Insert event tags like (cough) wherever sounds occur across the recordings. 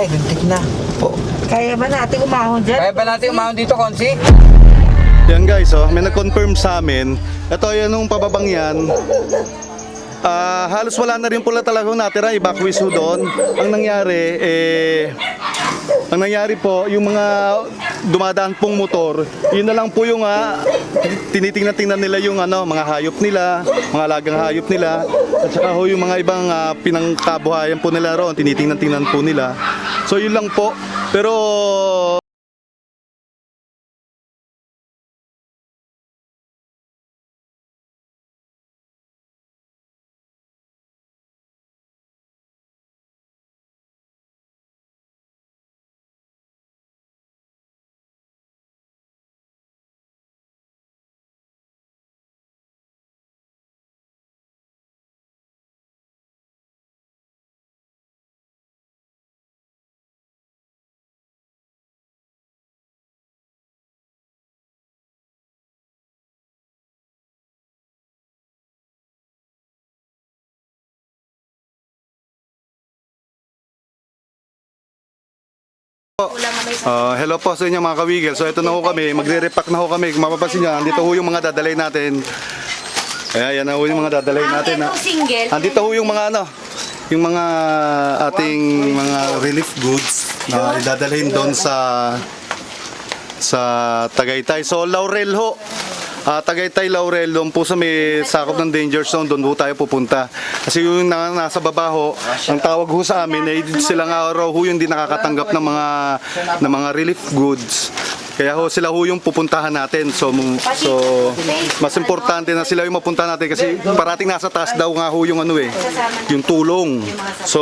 na, lintik na. Po. Kaya ba natin umahon dyan? Kaya ba natin umahon dito, Konsi? Yan guys, oh, may nag-confirm sa amin. Ito, yan yung pababang yan. Ah, halos wala na rin pula talagang natira, evacuees ho doon. Ang nangyari, eh, ang nangyari po, yung mga dumadaan pong motor, yun na lang po yung ah, tinitingnan-tingnan nila yung ano, mga hayop nila, mga alagang hayop nila, at saka ho yung mga ibang ah, pinangkabuhayan po nila roon, tinitingnan-tingnan po nila. So yun lang po. Pero Uh, hello po sa inyo mga kawigil. So ito na ho kami, magre-repack na ho kami. Kung mapapansin nyo, andito ho yung mga dadalay natin. Ayan, yan na ho yung mga dadalay natin. Single. Andito ho yung mga ano, yung mga ating mga relief goods na idadalhin doon sa sa Tagaytay. So Laurel ho. Ah, Tagaytay Laurel doon po sa may sakop ng danger zone doon po tayo pupunta. Kasi yung na, nasa baba ho, ang tawag ho sa amin ay sila nga raw ho yung di nakakatanggap ng mga ng mga relief goods. Kaya ho sila ho yung pupuntahan natin. So so mas importante na sila yung mapuntahan natin kasi parating nasa taas daw nga ho yung ano eh, yung tulong. So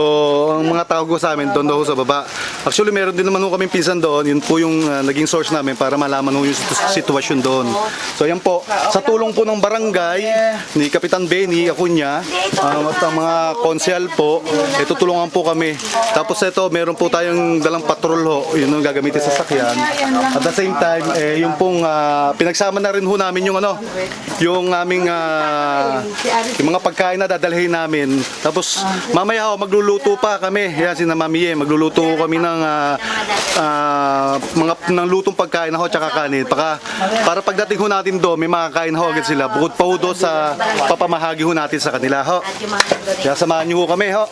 ang mga tawag ho sa amin doon daw sa baba. Actually meron din naman ho kaming pinsan doon. Yun po yung ah, naging source namin para malaman ho yung sitwasyon doon. So yan po, sa tulong po ng barangay ni Kapitan Benny Acuña, uh, at ang mga konsyal po, eh, tutulungan po kami. Tapos ito, meron po tayong dalang patrol ho, yun yung gagamitin sa sakyan. At the same time, eh, yung pong ah, pinagsama na rin ho namin yung ano, yung aming ah, yung mga pagkain na dadalhin namin. Tapos mamaya ho, magluluto pa kami. Yan si Mamiye, magluluto ho kami ng ah, ah, mga ng lutong pagkain ho tsaka kanin. Para, para pagdating ho natin do, may makakain ho agad sila. Bukod pa ho do sa papamahagi ho natin sa kanila ho. Kaya samahan niyo ho kami ho.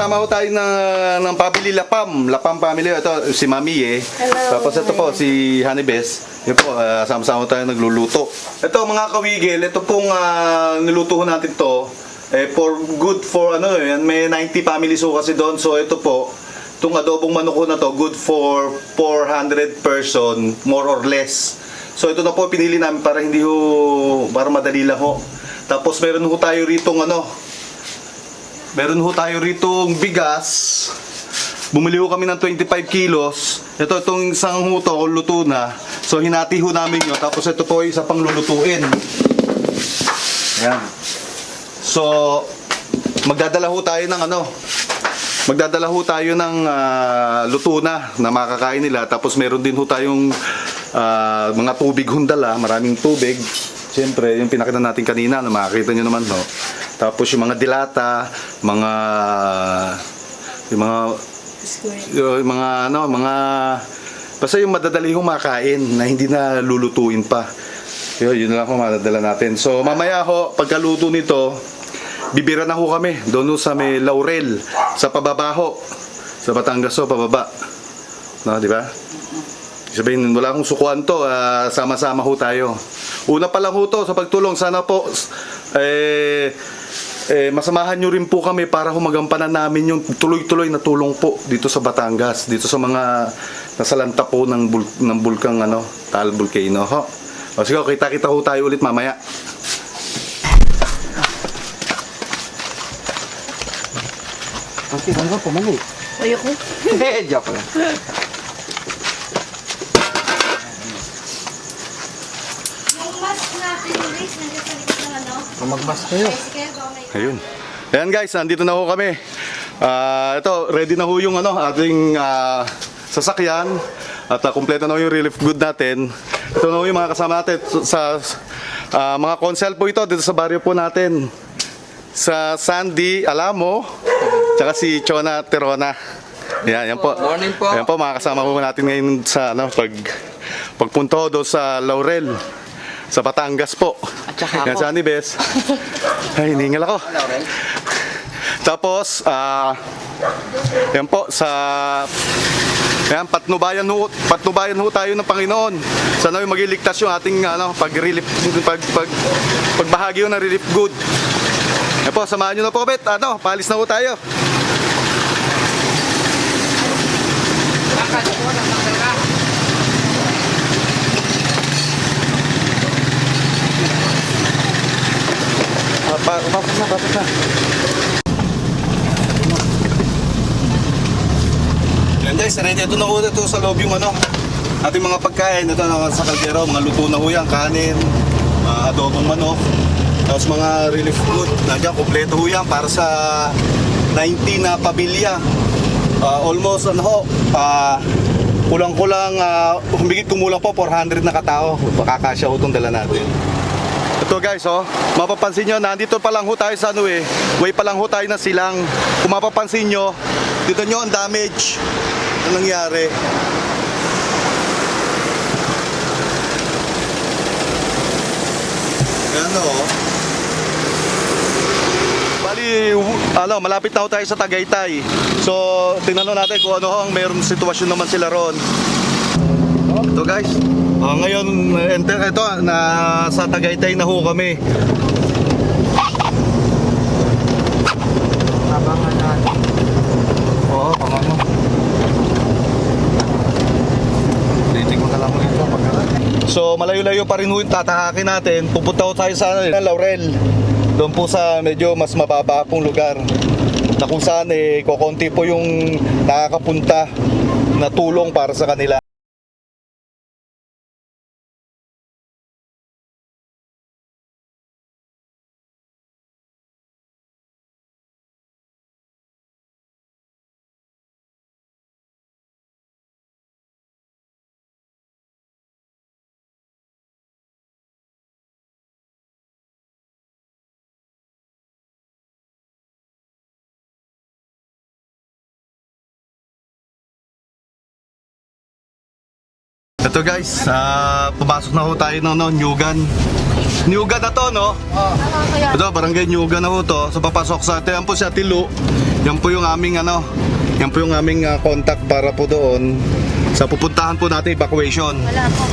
Magkakasama ho tayo ng, ng Pabili Lapam. Lapam family. Ito, si Mami eh. Hello. Tapos ito po, si Honeybes. Yun po, ah, sama-sama tayo nagluluto. Ito, mga kawigil, ito pong uh, niluto ho natin to. Eh, for good for ano, yan, may 90 families ho kasi doon. So ito po, itong adobong manok ho na to, good for 400 person, more or less. So ito na po pinili namin para hindi ho, para madali lang ho. Tapos meron ho tayo rito ano, Meron ho tayo rito bigas. Bumili ho kami ng 25 kilos. Ito, itong isang ho to, luto na. So, hinati ho namin yun. Tapos ito po, isa pang lulutuin. Ayan. So, magdadala ho tayo ng ano, magdadala ho tayo ng ah, luto na na makakain nila. Tapos meron din ho tayong ah, mga tubig hundala, maraming tubig. Siyempre, yung pinakita natin kanina, na makakita nyo naman, no? Tapos yung mga dilata, mga yung mga yung mga ano, mga basta yung madadali hong makain na hindi na lulutuin pa. Yun, yun lang ho madadala natin. So mamaya ho, pagkaluto nito, bibira na ho kami doon sa may Laurel, sa pababa ho. Sa Batangas ho, pababa. No, di ba? Sabihin, wala akong sukuan to, ah, sama-sama ho tayo. Una pa lang ho to sa pagtulong, sana po, eh, eh, masamahan nyo rin po kami para humagampanan namin yung tuloy-tuloy na tulong po dito sa Batangas, dito sa mga nasalanta po ng, bul- ng bulkang ano, Taal Volcano ho. O sige, kita-kita ho tayo ulit mamaya. Konsi, ano ba pumali? Ayoko. Joke lang. Yung mask natin, Luis, nandiyan sa likod ng ano? Magmas kayo. Tricycle, baka may Ayun. Ayan guys, nandito na ho kami. Ah, ito, ready na ho yung ano, ating ah, sasakyan. At uh, kumpleto na ho yung relief good natin. Ito na ho yung mga kasama natin sa ah, mga consel po ito dito sa baryo po natin. Sa Sandy Alamo, tsaka si Chona Terona. Yan, yan po. Morning po. Yan po, mga kasama po natin ngayon sa ano, pag pagpunta ho doon sa Laurel. Sa Batangas po. At saka Yan ako. sa Anibes. Ay, hiningal ako. Tapos, ah, yan po, sa yan, patnubayan ho, patnubayan ho tayo ng Panginoon. Sana yung magiligtas yung ating ano, pag-relief, pag, pag, pagbahagi ng relief good. Yan po, samahan nyo na po, Bet. Ano, palis na ho tayo. Lakad po, nakakal ka. Ah, pa, papos na, papos na. Yan guys, ready ito na ho ito sa loob yung ano, ating mga pagkain. Ito na sa kaldero, mga luto na ho yan, kanin, mga adobong manok, tapos mga relief food. Nandiyan, kompleto ho yan para sa 90 na pamilya. Ah, almost ano ho, ah, kulang-kulang, uh, humigit kumulang po, 400 na katao. Makakasya ho itong dala natin. Ito guys, oh, mapapansin nyo, nandito pa lang ho tayo sa ano eh, way pa lang ho tayo na silang. Kung mapapansin nyo, dito nyo ang damage na nangyari. Ano, oh. Bali, ano, malapit na ho tayo sa Tagaytay. So, tingnan natin kung ano ang meron sitwasyon naman sila ron. Ito guys. Ah, ngayon, enter ito na sa Tagaytay na ho kami. Abangan natin. Oo, pangan mo. Titig mo na lang ito So, malayo-layo pa rin ho yung tatahakin natin. Pupunta ho tayo sa ano, Laurel. Doon po sa medyo mas mababa pong lugar. Na kung saan eh, kokonti po yung nakakapunta na tulong para sa kanila. Ito guys, ah, pumasok na ho tayo no, no, Nyugan. Nyugan na to, no? Ito, barangay Nyugan na ho to. So papasok sa ito, yan po si Ate Lu. Yan po yung aming ano, yan po yung aming ah, contact para po doon sa pupuntahan po natin evacuation. Wala po.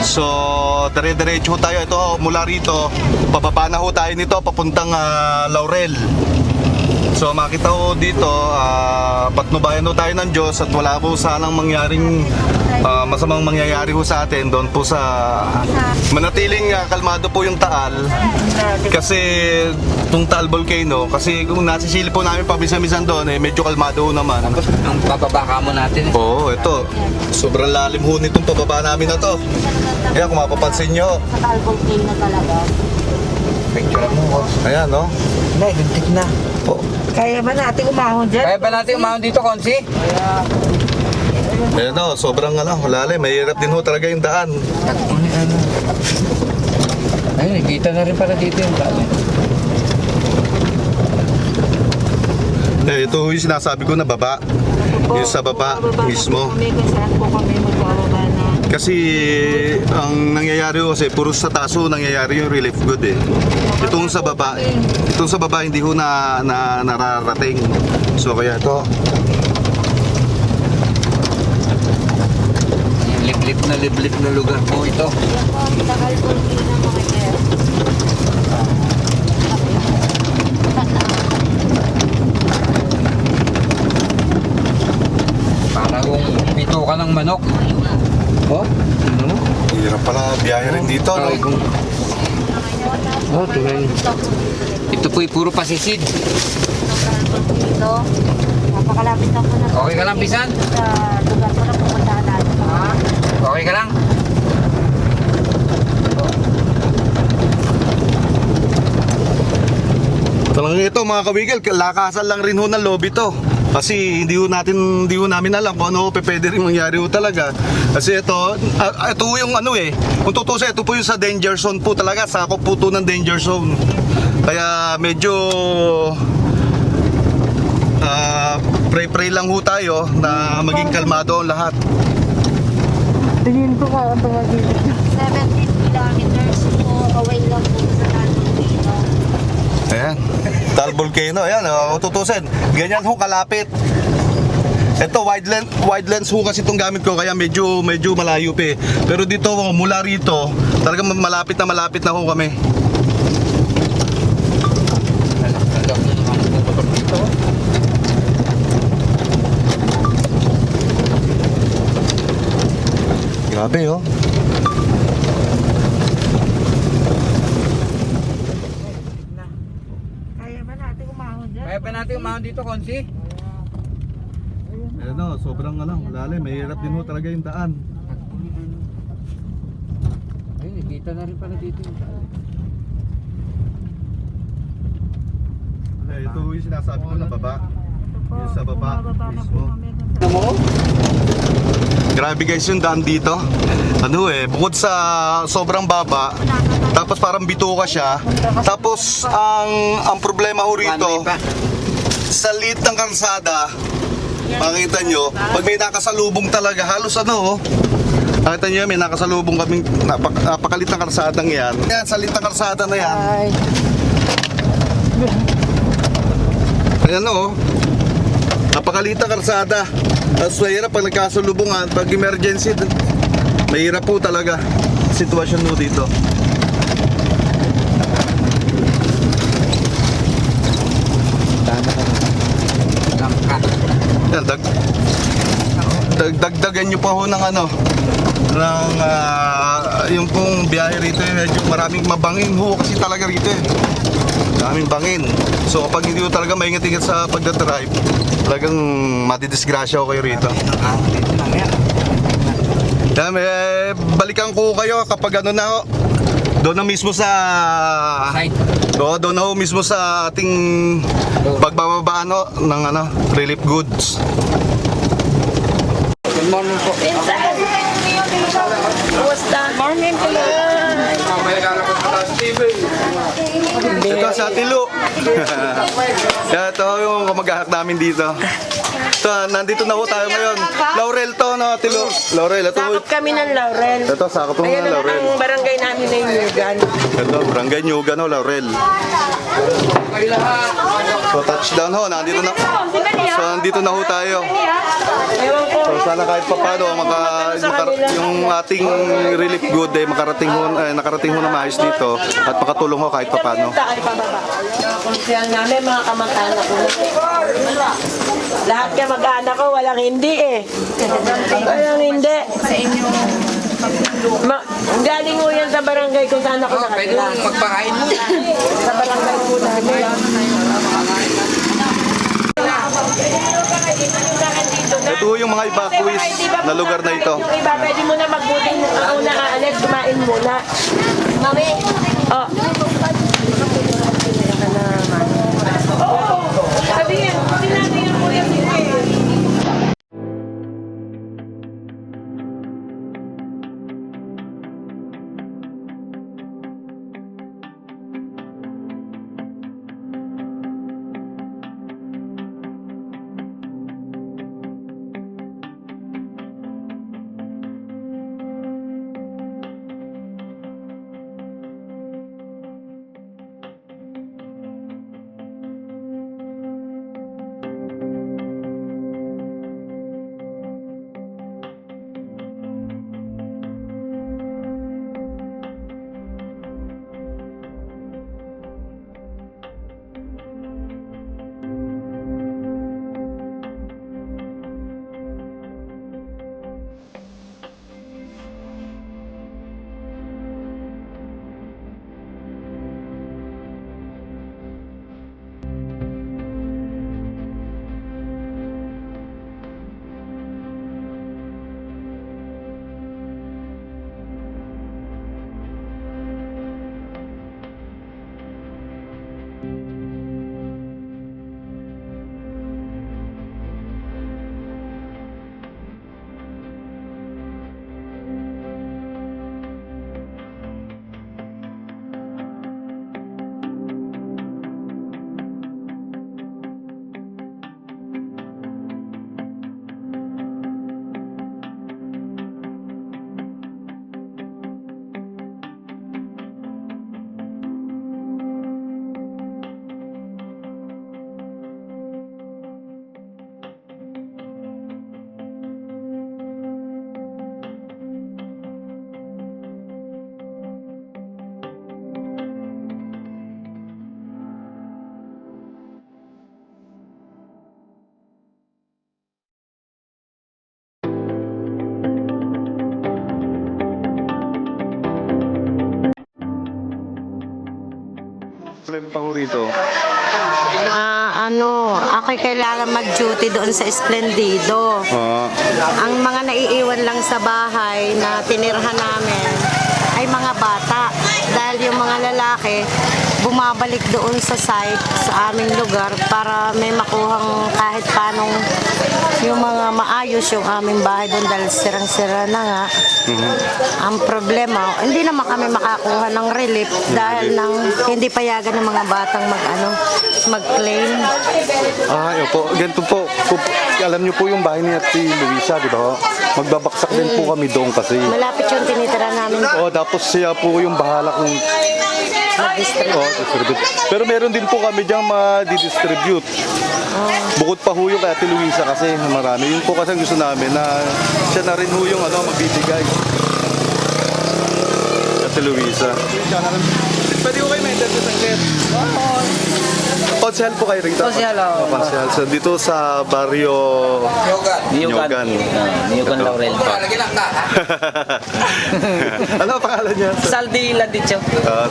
So, dire-diretso tayo. Ito, mula rito, pababa na ho tayo nito, papuntang ah, Laurel. So, makita ho dito, uh, patnubayan ho tayo ng Diyos at wala po sanang mangyaring ah, masamang mangyayari ho sa atin doon po sa manatiling ah, kalmado po yung Taal kasi itong Taal Volcano kasi kung nasisilip po namin pabisa-misan doon eh medyo kalmado ho naman ang bababa mo natin. eh. Oo, ito. Sobrang lalim ho nitong pababa namin na to. Ayan, kung mapapansin nyo. Sa Talbog na talaga. Picture mo. Ayan, no? Hindi, guntik na. Po. Kaya ba natin umahon dyan? Kaya ba natin umahon dito, Konsi? Ayan, no? Sobrang ano, lalim. Mahirap din ho talaga yung daan. Ano, ano. Ayun, kita na rin pala dito yung dali. Eh, ito yung sinasabi ko na baba. Yung sa baba mismo. Kami kung saan po kami. Kasi ang nangyayari ho kasi puro sa taas ho nangyayari yung relief good eh. Itong sa baba, itong sa baba hindi ho na, na nararating. So kaya Yung liblib na liblib na lugar po ito. Yan po po ng mga. Para kung pito ka ng manok. Biyahe rin dito, no? Oh, tuloy. Ito po'y puro pasisid. Dito. Napakalapit na po na Okay ka lang, Pisan? sa lugar ko na pupuntahan natin. Okay ka lang? Talagang ito mga kawigil, lakasan lang rin ho ng lobby to. Kasi hindi ho natin hindi ho namin alam kung ano ho pwede rin mangyari ho talaga. Kasi ito, ah, ito ho yung ano eh. Kung tutusin, ito po yung sa danger zone po talaga. Sakop po to ng danger zone. Kaya medyo ah, pray-pray lang ho tayo na maging kalmado ang lahat. Tingin ko ka ang tawagin. 17 kilometers po away lang po sa Tanong dito. Ayan. Tal Volcano. Ayan, oh, tutusin. Ganyan ho kalapit. Ito wide lens wide lens ho kasi itong gamit ko kaya medyo medyo malayo pa eh. Pero dito oh, mula rito, talagang malapit na malapit na ho kami. Grabe oh. Kaya ba natin umahon dyan? Kaya pa natin umahon dito, Konsi? Ayan oh, sobrang ano, lalim, mahirap din ho talaga yung daan. Ayun, nakita na rin pala dito yung daan. Eh, ito yung sinasabi ko na baba. Yung sa baba mismo. Grabe guys yung daan dito. Ano eh, bukod sa sobrang baba, tapos parang bituka siya. Tapos ang ang problema ho rito. Sa liit ng kalsada, makita nyo, pag may nakasalubong talaga, halos ano oh. Nakita nyo, may nakasalubong kaming napak, napakalit ng kalsadang yan. Yan, sa liit ng kalsada na yan. Ay, Ayan oh. Napakalit ng kalsada. Tapos mahirap pag nagkasalubungan, pag emergency, mahirap po talaga sitwasyon mo dito. Daan na Langka. Yan, dag, dag, dagdagan nyo pa ho ng ano, ng ah, yung pong biyahe rito, eh, medyo maraming mabangin ho kasi talaga rito eh. Maraming bangin. So kapag hindi ho talaga maingat-ingat sa pagdadrive, talagang madidisgrasya ho kayo rito. Yan, eh, balikan ko kayo kapag ano na ho, doon na mismo sa Side. Oo, doon na ho mismo sa ating pagbababa ano, ng ano, relief goods. Good morning po. morning po Ito sa Tilo. (laughs) Ito yung kamag-anak namin dito. Ito, nandito na ho tayo ngayon. Laurel to, no, Tilo. Laurel, ito. Sakop kami ng Laurel. Ito, sakop mo Ayan ng naman Laurel. ang barangay namin na Inugan. Ito, Barangay Nyugan, no, Laurel. So, touchdown ho, nandito na. So, nandito na ho tayo. So, sana kahit pa paano, maka, maka, yung ating relief good ay makarating ho, eh, nakarating ho na maayos dito at makatulong ho kahit pa paano. Ay, pababa. Konsehal namin, mga kamag-anak ko. Lahat ka mag-anak ko, walang hindi eh. Walang hindi. Sa inyo. Ma galing mo yan sa barangay kung saan ako Oh, pwede nakatira. mong magpakain mo. Sa barangay po namin. Ito yung mga evacuees na lugar na ito. Yung iba, pwede mo na magbuding ang una aalis, kumain muna. Mami. Oh. Nag-represent pa ho rito. Ah, ano, ako'y kailangan mag-duty doon sa Esplendido. Ah, Ang mga naiiwan lang sa bahay na tinirhan namin ay mga bata. Dahil yung mga lalaki, bumabalik doon sa site, sa aming lugar, para may makuhang kahit panong yung mga maayos yung aming bahay doon dahil sirang-sira na nga. Ang problema, hindi naman kami makakuha ng relief dahil nang hindi payagan ng mga batang mag ano, mag-claim. Ay, opo. Ganito po. Kung- alam niyo po yung bahay ni Ate Luisa, di ba? Magbabaksak din po kami doon kasi. Malapit yung tinitira namin Oh, tapos siya po yung bahala kung mag-distribute. distribute. Pero meron din po kami diyang ma-distribute. Bukod pa ho yung kay Ate Luisa kasi marami. Yun po kasi ang gusto namin na siya na rin ho yung ano, magbibigay. Ate Luisa. Pwede ko kayo ma-interview sa net? Konsehal po kayo rito? Konsehal, oo. Oh, konsehal. So, dito sa barrio Nyogan. Niyugan Laurel. ano ang pangalan niya? Saldi Landicho. Ah,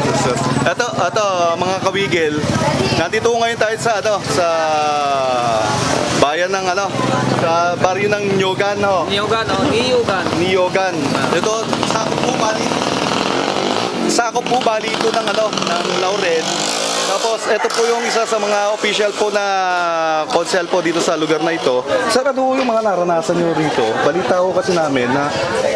ito, ito, mga kawigil. Nandito ko ngayon tayo sa ano, sa bayan ng ano, sa baryo ng Nyogan, no. Niyugan, oh, Niyugan. Nyogan. Ito, sakop po bali. Sakop po bali ito ng ano, ng Laurel. Tapos, ito po yung isa sa mga official po na konsel po dito sa lugar na ito. Sir, ano yung mga naranasan nyo rito? Balita ko kasi namin na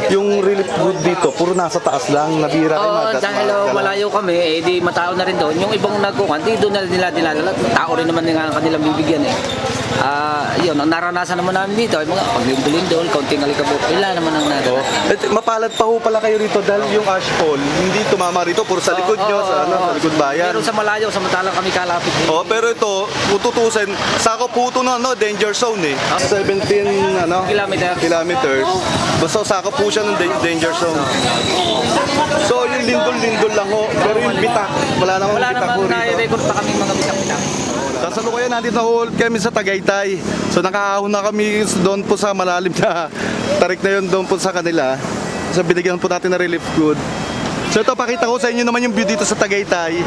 yung relief good dito, puro nasa taas lang, nabira kayo Oo, magat- dahil oh, malayo kami, eh di matao na rin doon. Yung ibang nagkukan, di doon na nila dinadala. Tao rin naman nga kanilang bibigyan eh. Ah, yun, ang naranasan naman namin dito, ay mga paglindol-lindol, kaunting alikabok, ila naman ang Oh. naranasan. Et, mapalad pa ho pala kayo rito dahil yung ashfall hindi tumama rito puro sa likod nyo, sa, ano, sa likod bayan. Pero sa malayo, samantalang kami kalapit. eh. Oh, pero ito, ututusin, sakop po ito na ano, danger zone eh. 17 ano, Kilometer. kilometers. Basta sakop po siya ng dan- danger zone. So yung lindol-lindol lang ho, pero yung bitak, wala namang Wala bitak ho naman rito. na-record pa kami mga bitak-bitak. Kasalukuyan natin na hold kami sa Tagaytay. So nakahahon na kami doon po sa malalim na tarik na yun doon po sa kanila. So binigyan po natin na relief good. So ito pakita ko sa inyo naman yung view dito sa Tagaytay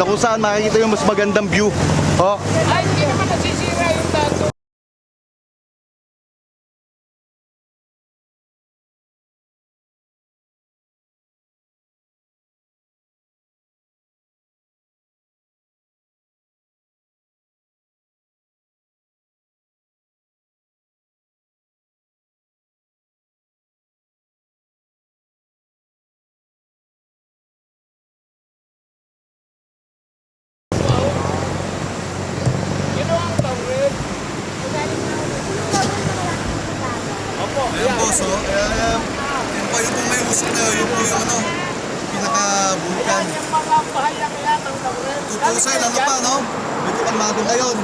na kung saan makikita yung mas magandang view. Oh. Yung may usok na yun, yung po yung ano, pinaka-vulkan. Tutusay, ano pa, no? Medyo kalmado ngayon.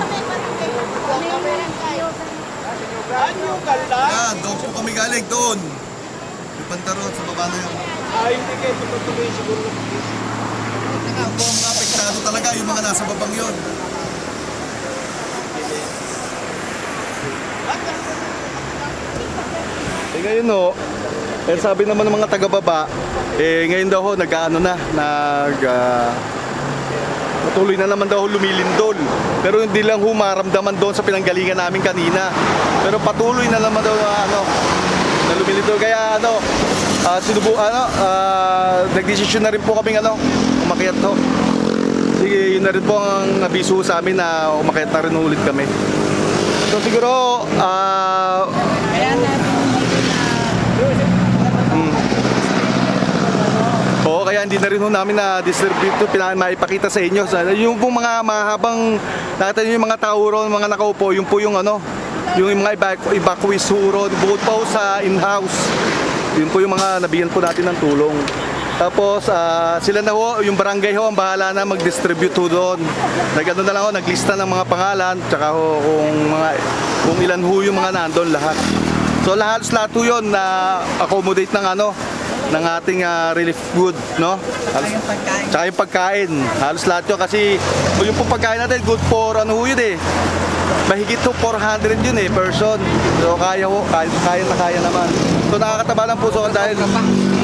Ayan, doon po kami galing, doon. May pantarot sa baba na yun. Ay, hindi kayo tutuloy siguro. Ang mga apektado talaga, yung mga nasa babang yun. Eh ngayon no, eh sabi naman ng mga taga-baba, eh ngayon daw ho, nag-ano na, nag ah, patuloy na naman daw lumilindol. Pero hindi lang ho maramdaman doon sa pinanggalingan namin kanina. Pero patuloy na naman daw ah, ano, na lumilindol. Kaya ano, ah, sinubu, ano, ah, nagdesisyon na rin po kami ano, umakyat ho. Sige, yun na rin po ang abiso sa amin na umakyat na rin ulit kami. So siguro, ah, Oo, kaya hindi na rin ho namin na distribute to, pina- maipakita sa inyo. Sa, yung pong mga mahabang, nakita yung mga tao mga nakaupo, yung po yung ano, yung mga evacu- evacuees ho ron, bukod pa ho sa in-house. Yun po yung mga nabigyan po natin ng tulong. Tapos ah, sila na ho, yung barangay ho, ang bahala na mag-distribute doon. Nagano na lang ho, naglista ng mga pangalan, tsaka ho kung, mga, kung ilan ho yung mga nandun lahat. So lahat lahat ho yun na accommodate ng ano, ng ating ah, relief good, no? Halos, tsaka yung pagkain. Halos lahat yun kasi yung po pagkain natin good for ano ho yun eh. Mahigit to 400 yun eh, person. So kaya ho, kaya, kaya na kaya naman. So nakakataba ng puso ko dahil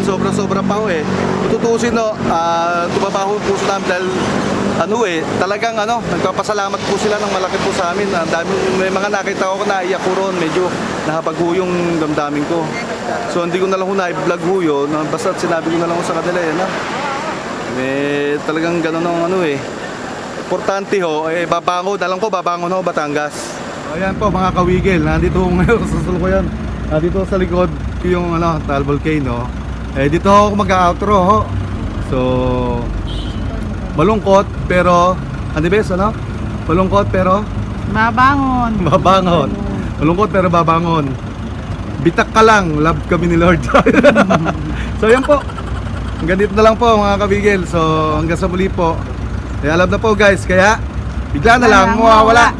sobra-sobra pa ho eh. Tutusin no, ah tumaba ho yung puso namin dahil ano eh, talagang ano, nagpapasalamat po sila ng malaki po sa amin. Ang dami, may mga nakita ko na iyak ko ron, medyo nakapag ho yung damdamin ko. So hindi ko na lang ho na-vlog ho yun, ah, basta sinabi ko na lang ho sa kanila eh, no? Eh, talagang gano'n ang ano eh. Importante ho, eh, babango, dalang ko, babangon ho, Batangas. Ayan po mga kawigil, nandito ho ngayon (laughs) sa sulukuyan. Nandito sa likod yung ano, Tal Volcano. Eh, dito ho ako mag-outro ho. So, malungkot pero, ano bes, ano? Malungkot pero Mabangon. babangon. Malungkot pero babangon. Bitak ka lang, love kami ni Lord. (laughs) so yan po. Hanggang dito na lang po mga kabigil. So hanggang sa muli po. Kaya alam na po guys, kaya bigla na lang mawawala.